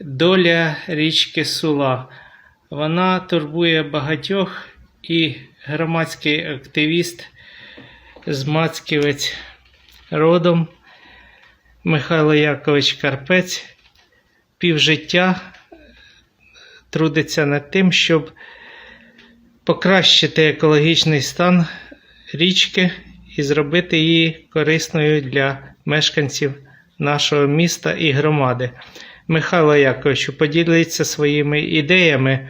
Доля річки Сула. Вона турбує багатьох і громадський активіст з Мацьківець родом Михайло Якович Карпець півжиття трудиться над тим, щоб покращити екологічний стан річки і зробити її корисною для мешканців нашого міста і громади. Михайло Яковичу, поділіться своїми ідеями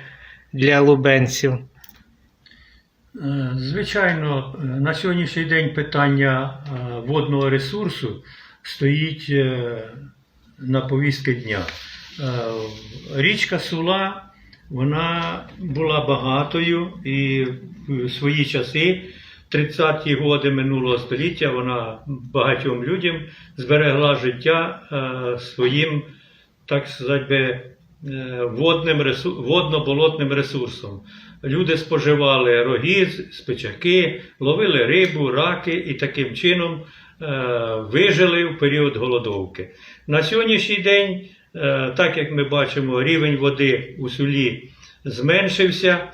для лубенців. Е, Звичайно, на сьогоднішній день питання е, водного ресурсу стоїть е, на повістки дня. Річка Сула вона була багатою і в свої часи, 30-ті роки минулого століття, вона багатьом людям зберегла життя своїм, так сказати, би, е, водним водно-болотним ресурсом. Люди споживали рогіз, спичаки, ловили рибу, раки і таким чином е, вижили в період голодовки. На сьогоднішній день, е, так як ми бачимо, рівень води у сулі зменшився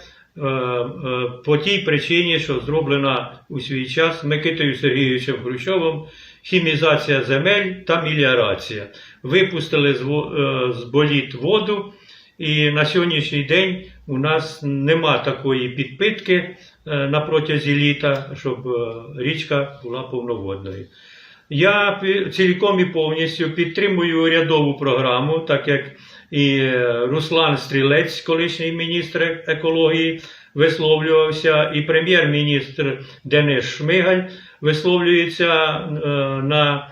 по тій причині, що зроблена у свій час Микитою Сергійовичем Хрущовим хімізація земель та міліорація. Випустили з, е, з боліт воду, і на сьогоднішній день у нас нема такої підпитки е, на протязі літа, щоб е, річка була повноводною. Я цілком і повністю підтримую урядову програму, так як і Руслан Стрілець, колишній міністр екології, висловлювався, і прем'єр-міністр Денис Шмигаль висловлюється на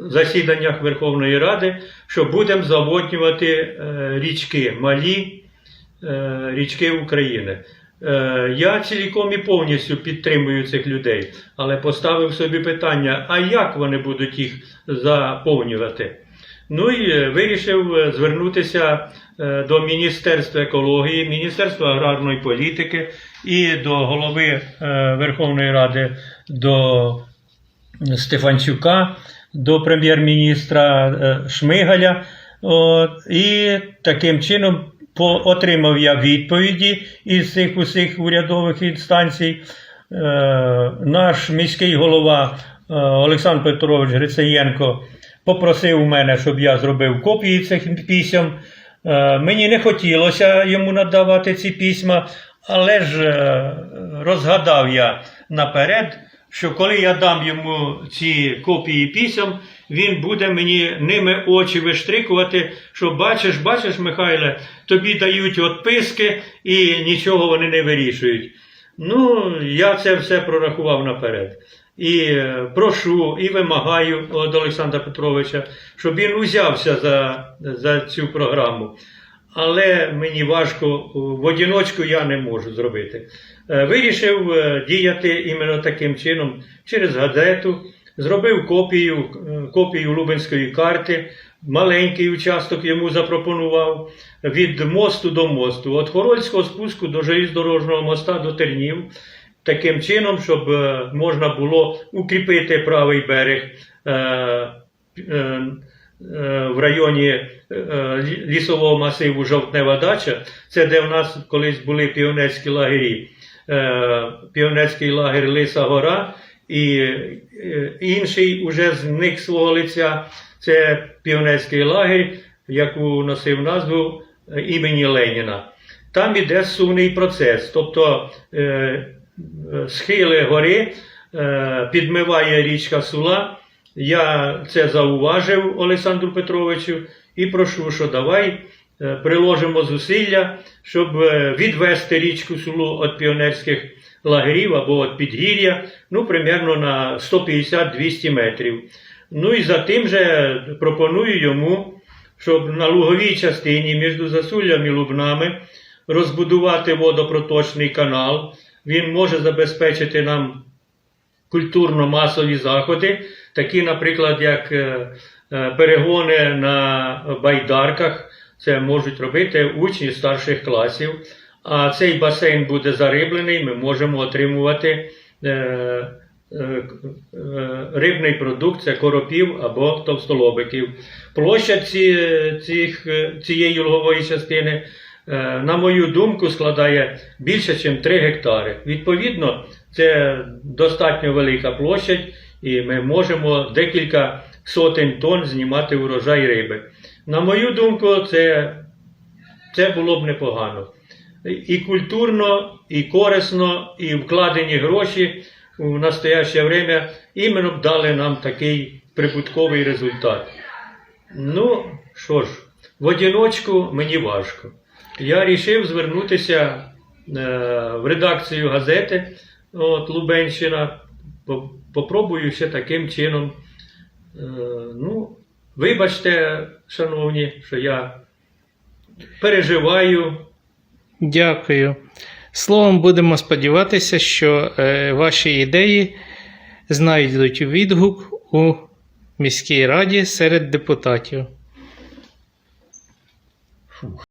засіданнях Верховної Ради, що будемо заводнювати е, річки малі, е, річки України. Е, Я цілком і повністю підтримую цих людей, але поставив собі питання: а як вони будуть їх заповнювати? Ну і вирішив звернутися до Міністерства екології, Міністерства аграрної політики і до голови Верховної Ради до Стефанчука, до прем'єр-міністра е, Шмигаля. От, і таким чином по- отримав я відповіді із цих усіх урядових інстанцій. Е, наш міський голова е, Олександр Петрович Грицеєнко попросив у мене, щоб я зробив копії цих писем. Е, мені не хотілося йому надавати ці письма, але ж е, розгадав я наперед, що коли я дам йому ці копії писем, він буде мені ними очі виштрикувати, що бачиш, бачиш, Михайле, тобі дають відписки і нічого вони не вирішують. Ну, я це все прорахував наперед. І е, прошу і вимагаю від Олександра Петровича, щоб він узявся за, за цю програму. Але мені важко, в одіночку я не можу зробити. Е, Вирішив е, діяти іменно таким чином через газету, зробив копію, е, копію Лубенської карти, маленький участок йому запропонував від мосту до мосту, від Хорольського спуску до железнодорожного моста до Тернів, таким чином, щоб можна було укріпити правий берег. Е, е, е, В районі е, лісового масиву Жовтнева дача, це де в нас колись були піонерські лагері. Е, Піонерський лагер Лиса Гора і е, інший уже зник свого лиця. Це піонерський лагер, яку носив назву е, імені Леніна. Там іде сувний процес, тобто е, е, схили гори е, підмиває річка Сула. Я це зауважив Олександру Петровичу і прошу, що давай е, приложимо зусилля, щоб е, відвести річку Сулу від піонерських лагерів або від підгір'я, ну, примерно на 150-200 метрів. Ну і за тим же пропоную йому, щоб на луговій частині між Засуллям і Лубнами розбудувати водопроточний канал. Він може забезпечити нам культурно-масові заходи, такі, наприклад, як е, е, перегони на байдарках. Це можуть робити учні старших класів. А цей басейн буде зариблений, ми можемо отримувати е, рибний продукт це коропів або товстолобиків. Площа цих, цієї лугової частини, на мою думку, складає більше, ніж 3 гектари. Відповідно, це достатньо велика площадь, і ми можемо декілька сотень тонн знімати урожай риби. На мою думку, це, це було б непогано. І культурно, і корисно, і вкладені гроші в настояще время іменно б дали нам такий прибутковий результат. Ну, що ж, в одиночку мені важко. Я вирішив звернутися е, в редакцію газети от, Лубенщина. По- Попробую ще таким чином. Е, ну, вибачте, шановні, що я переживаю. Дякую. Словом, будемо сподіватися, що е, ваші ідеї знайдуть відгук у міській раді серед депутатів.